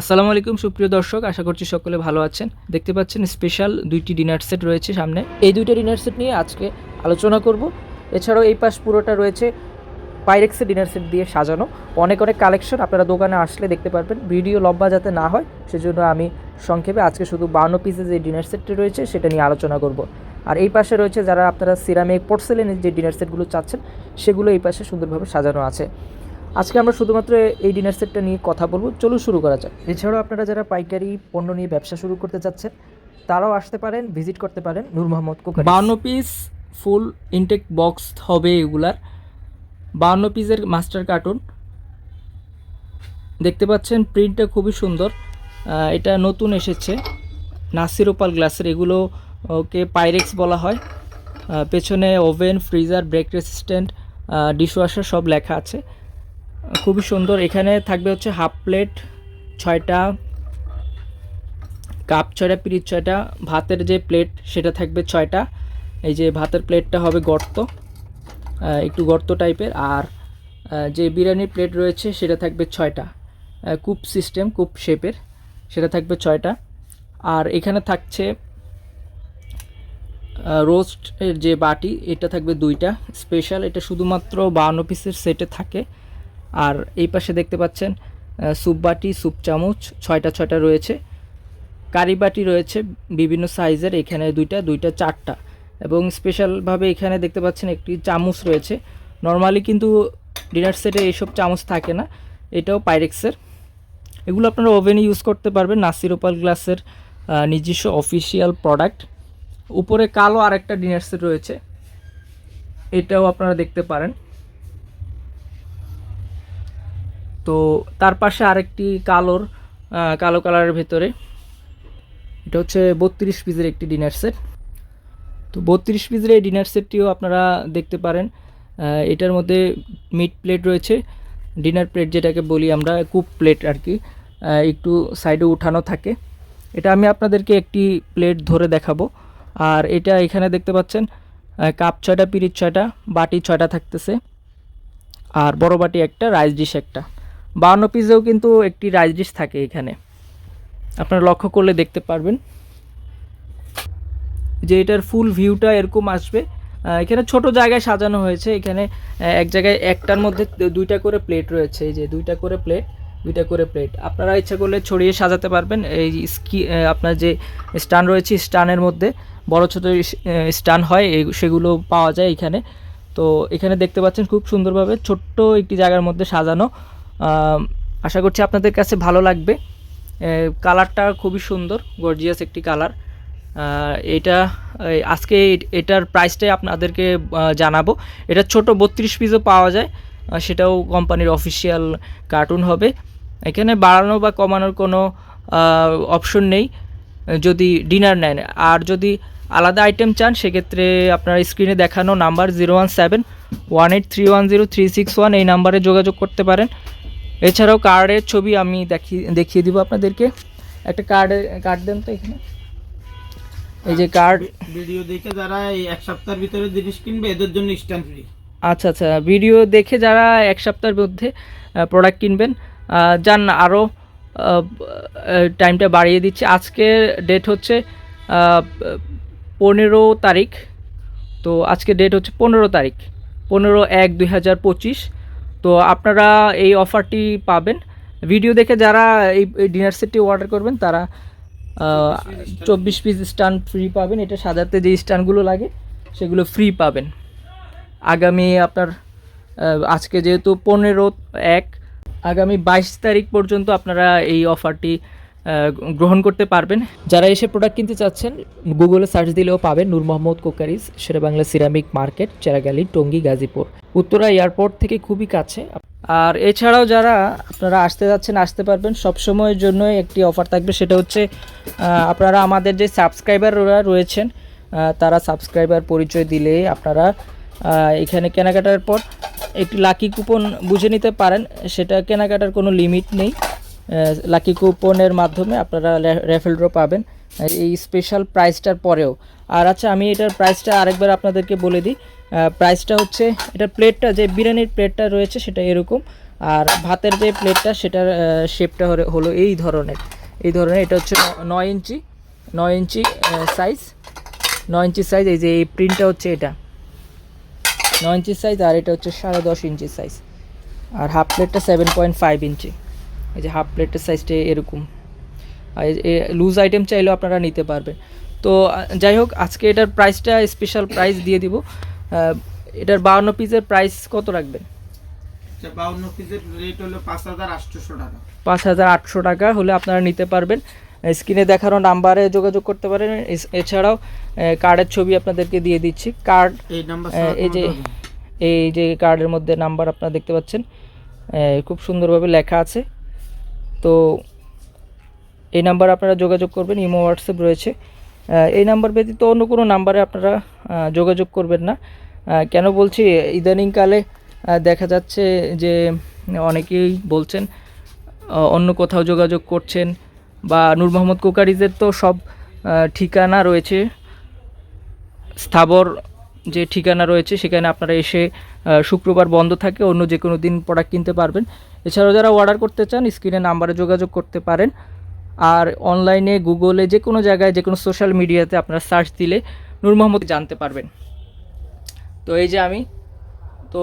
আসসালামু আলাইকুম, সুপ্রিয় দর্শক, আশা করছি সকলে ভালো আছেন। দেখতে পাচ্ছেন স্পেশাল দুইটি ডিনার সেট রয়েছে সামনে। এই দুইটা ডিনার সেট নিয়ে আজকে আলোচনা করব। এছাড়াও এই পাশ পুরোটা রয়েছে পাইরেক্সের ডিনার সেট দিয়ে সাজানো। অনেক অনেক কালেকশন আপনারা দোকানে আসলে দেখতে পারবেন। ভিডিও লম্বা যাতে না হয়, সেজন্য আমি সংক্ষেপে আজকে শুধু বান্ন পিসের যে ডিনার সেটটি রয়েছে, সেটা নিয়ে আলোচনা করব। আর এই পাশে রয়েছে যারা আপনারা সিরামিক পোর্সেলেনের যে ডিনার সেটগুলো চাচ্ছেন, সেগুলো এই পাশে সুন্দরভাবে সাজানো আছে। আজকে আমরা শুধুমাত্র এই ডিনার সেটটা নিয়ে কথা বলব। চলুন শুরু করা যাক। এছাড়াও আপনারা যারা পাইকারি পণ্য নিয়ে ব্যবসা শুরু করতে চাচ্ছেন, তারাও আসতে পারেন ভিজিট করতে পারেন নূর মোহাম্মদ কোকারি বান্ন পিস ফুল ইনটেক বক্স হবে এগুলার। বান্ন পিসের মাস্টার কার্টুন দেখতে পাচ্ছেন প্রিন্টটা খুবই সুন্দর। এটা নতুন এসেছে। নাসির ওপাল গ্লাসের। এগুলো ওকে পাইরেক্স বলা হয়। পেছনে oven freezer break resistant dishwasher সব লেখা আছে। খুবই সুন্দর। এখানে থাকবে হচ্ছে হাফ প্লেট ছয়টা কাপ ছয়টা পিরিচ ছয়টা ভাতের যে প্লেট সেটা থাকবে ছয়টা। এই যে ভাতের প্লেটটা হবে গর্ত একটু গর্ত টাইপের আর যে বিরিয়ানির প্লেট রয়েছে, সেটা থাকবে ছয়টা। কূপ সিস্টেম কূপ শেপের সেটা থাকবে ছয়টা। আর এখানে থাকছে রোস্ট এর যে বাটি, এটা থাকবে দুইটা। স্পেশাল এটা শুধুমাত্র বাউন্ন পিসের সেটে থাকে। আর এই পাশে দেখতে পাচ্ছেন স্যুপ বাটি স্যুপ চামচ, ছয়টা ছয়টা রয়েছে। কারি বাটি রয়েছে বিভিন্ন সাইজের, এখানে দুইটা দুইটা, চারটা। এবং স্পেশালভাবে এখানে দেখতে পাচ্ছেন একটি চামচ রয়েছে। নর্মালি কিন্তু ডিনার সেটে এইসব চামচ থাকে না, এটাও পাইরেক্সের এগুলো আপনারা ওভেনে ইউজ করতে পারবেন নাসিরোপাল গ্লাসের নিজস্ব অফিসিয়াল প্রোডাক্ট উপরে কালো আরেকটা ডিনার সেট রয়েছে, এটাও আপনারা দেখতে পারেন। তো তার পাশে আরেকটি কালোর কালো কালারের ভেতরে। এটা হচ্ছে বত্রিশ পিসের একটি ডিনার সেট। তো বত্রিশ পিসের এই ডিনার সেটটিও আপনারা দেখতে পারেন। এটার মধ্যে মিড প্লেট রয়েছে। ডিনার প্লেট যেটাকে বলি আমরা, কুপ প্লেট আর কি। একটু সাইডে উঠানো থাকে। এটা আমি আপনাদেরকে একটি প্লেট ধরে দেখাবো। আর এটা এখানে দেখতে পাচ্ছেন কাপ ছয়টা, পিরিচ ছয়টা, বাটি ছয়টা থাকতেছে। আর বড় বাটি একটা, রাইস ডিশ একটা। বাউন্ন পিসেও কিন্তু একটি ডিশ থাকে এখানে। আপনারা লক্ষ্য করলে দেখতে পারবেন যে এটার ফুল ভিউটা এরকম আসবে। এখানে ছোট জায়গায় সাজানো হয়েছে। এখানে এক জায়গায় একটার মধ্যে দুইটা করে প্লেট রয়েছে। এই যে দুইটা করে প্লেট দুইটা করে প্লেট আপনারা ইচ্ছা করলে ছড়িয়ে সাজাতে পারবেন। এই স্কি আপনার যে স্টান রয়েছে, স্টানের মধ্যে বড় ছোট স্টান হয় সেগুলো পাওয়া যায় এখানে। তো এখানে দেখতে পাচ্ছেন খুব সুন্দরভাবে ছোট্ট একটি জায়গার মধ্যে সাজানো। আশা করছি আপনাদের কাছে ভালো লাগবে। কালারটা খুবই সুন্দর গর্জিয়াস একটি কালার। এটা আজকে এটার প্রাইসটাই আপনাদেরকে জানাব। এটা ছোট বত্রিশ পিসও পাওয়া যায় সেটাও কোম্পানির অফিসিয়াল কার্টুন হবে। এখানে বাড়ানো বা কমানোর কোনো অপশন নেই, যদি ডিনার নেন। আর যদি আলাদা আইটেম চান, সেক্ষেত্রে আপনার স্ক্রিনে দেখানো number zero one seven one eight three one zero three six one এই নাম্বারে যোগাযোগ করতে পারেন। এছাড়াও কার্ডের ছবি আমি দেখিয়ে দেখিয়ে দিব আপনাদেরকে। একটা কার্ডের কার্ড দেন তো এখানে। এই যে কার্ড। ভিডিও দেখে যারা এই এক সপ্তাহের ভিতরে জিনিস কিনবে এদের জন্য স্ট্যান্ড ফ্রি আচ্ছা আচ্ছা। ভিডিও দেখে যারা এক সপ্তাহের মধ্যে প্রোডাক্ট কিনবেন যান আরও টাইমটা বাড়িয়ে দিচ্ছি। আজকের ডেট হচ্ছে পনেরো তারিখ। তো আজকে ডেট হচ্ছে পনেরো তারিখ। পনেরো এক দুই হাজার পঁচিশ। তো আপনারা এই অফারটি পাবেন। ভিডিও দেখে যারা এই ডিনার সেটটি অর্ডার করবেন, তারা চব্বিশ পিস স্টান ফ্রি পাবেন। এটা সাজাতে যে স্টানগুলো লাগে, সেগুলো ফ্রি পাবেন। আগামী আপনার আজকে যেহেতু পনেরো এক, আগামী বাইশ তারিখ পর্যন্ত আপনারা এই অফারটি গ্রহণ করতে পারবেন। যারা এসে প্রোডাক্ট কিনতে চাচ্ছেন গুগলে সার্চ দিলেও পাবেন নূর মোহাম্মদ কোকারিজ সেরা Bangla ceramic market Cheragali, Tongi, Gazipur. Uttara airport থেকে খুবই কাছে। আর এছাড়াও যারা আপনারা আসতে যাচ্ছেন, আসতে পারবেন, সব সময়ের জন্য একটি অফার থাকবে। সেটা হচ্ছে আপনারা আমাদের যে সাবস্ক্রাইবাররা রয়েছেন তারা সাবস্ক্রাইবার পরিচয় দিলে আপনারা এখানে কেনাকাটার পর একটি লাকি কুপন বুঝে নিতে পারেন। সেটা কেনাকাটার কোনো লিমিট নেই। লাকি কুপনের মাধ্যমে আপনারা রেফেল ড্র পাবেন। এই স্পেশাল প্রাইসটার পরেও। আর আচ্ছা আমি এটার প্রাইসটা আরেকবার আপনাদেরকে বলে দিই। প্রাইসটা হচ্ছে, এটা প্লেটটা যে বিরিয়ানির প্লেটটা রয়েছে সেটা এরকম। আর ভাতের যে প্লেটটা সেটার শেপটা হলো এই ধরনের। এই ধরনের, এটা হচ্ছে নয় ইঞ্চি নয় ইঞ্চি সাইজ নয় ইঞ্চি সাইজ এই যে এই প্রিন্টটা হচ্ছে এটা। নয় ইঞ্চি সাইজ আর এটা হচ্ছে সাড়ে দশ ইঞ্চি সাইজ আর হাফ প্লেটটা সেভেন পয়েন্ট ফাইভ ইঞ্চি। এই যে হাফ প্লেটের সাইজটা এরকম। লুজ আইটেম চাইলেও আপনারা নিতে পারবেন। তো যাই হোক আজকে এটার প্রাইসটা স্পেশাল প্রাইস দিয়ে দিব। এটার বাউন্ন পিসের প্রাইস কত রাখবেন? আচ্ছা বাউন্ন পিসের রেট হলো পাঁচ হাজার আটশোশো টাকা। পাঁচ হাজার আটশো টাকা হলে আপনারা নিতে পারবেন। স্ক্রিনে দেখানো নাম্বারে যোগাযোগ করতে পারেন। এছাড়াও কার্ডের ছবি আপনাদেরকে দিয়ে দিচ্ছি। কার্ড এই যে এই যে কার্ডের মধ্যে নাম্বার আপনারা দেখতে পাচ্ছেন। খুব সুন্দরভাবে লেখা আছে। তো এই নাম্বার আপনারা যোগাযোগ করবেন, ইমো, হোয়াটসঅ্যাপ রয়েছে। এই নাম্বার ব্যতীত অন্য কোনো নাম্বারে আপনারা যোগাযোগ করবেন না। কেন বলছি, ইদানিংকালে দেখা যাচ্ছে যে অনেকেই বলছেন অন্য কোথাও যোগাযোগ করছেন বা নূর মোহাম্মদ কোকারিজের তো সব ঠিকানা রয়েছে, স্থাবর যে ঠিকানা রয়েছে, সেখানে আপনারা এসে শুক্রবার বন্ধ থাকে, অন্য যে কোনো দিন প্রোডাক্ট কিনতে পারবেন। এছাড়াও যারা অর্ডার করতে চান স্ক্রিনে নাম্বারে যোগাযোগ করতে পারেন। আর অনলাইনে গুগলে যে কোনো জায়গায় যে কোনো সোশ্যাল মিডিয়াতে আপনারা সার্চ দিলে নূর মোহাম্মদ জানতে পারবেন। তো এই যে আমি, তো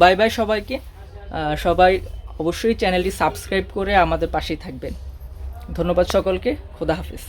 বাই বাই সবাইকে। সবাই অবশ্যই চ্যানেলটি সাবস্ক্রাইব করে আমাদের পাশেই থাকবেন। ধন্যবাদ সকলকে, খোদা হাফিজ।